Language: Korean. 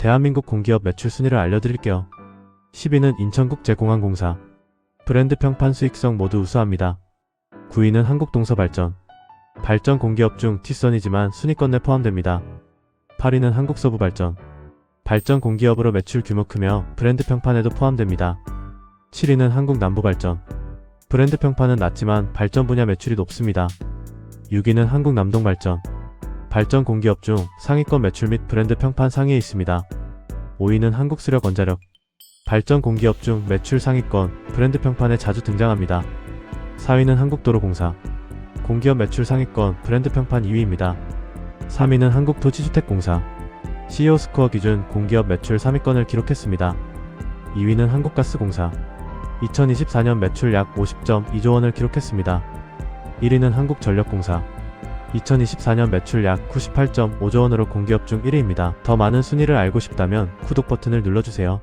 대한민국 공기업 매출 순위를 알려드릴게요. 10위는 인천국제공항공사. 브랜드 평판 수익성 모두 우수합니다. 9위는 한국동서발전. 발전 공기업 중 T선이지만 순위권 내 포함됩니다. 8위는 한국서부발전. 발전 공기업으로 매출 규모 크며 브랜드 평판에도 포함됩니다. 7위는 한국남부발전. 브랜드 평판은 낮지만 발전 분야 매출이 높습니다. 6위는 한국남동발전. 발전 공기업 중 상위권 매출 및 브랜드 평판 상위에 있습니다. 5위는 한국수력 원자력. 발전 공기업 중 매출 상위권, 브랜드 평판에 자주 등장합니다. 4위는 한국도로공사. 공기업 매출 상위권, 브랜드 평판 2위입니다. 3위는 한국토지주택공사. CEO 스코어 기준 공기업 매출 3위권을 기록했습니다. 2위는 한국가스공사. 2024년 매출 약 50.2조 원을 기록했습니다. 1위는 한국전력공사. 2024년 매출 약 98.5조 원으로 공기업 중 1위입니다. 더 많은 순위를 알고 싶다면 구독 버튼을 눌러주세요.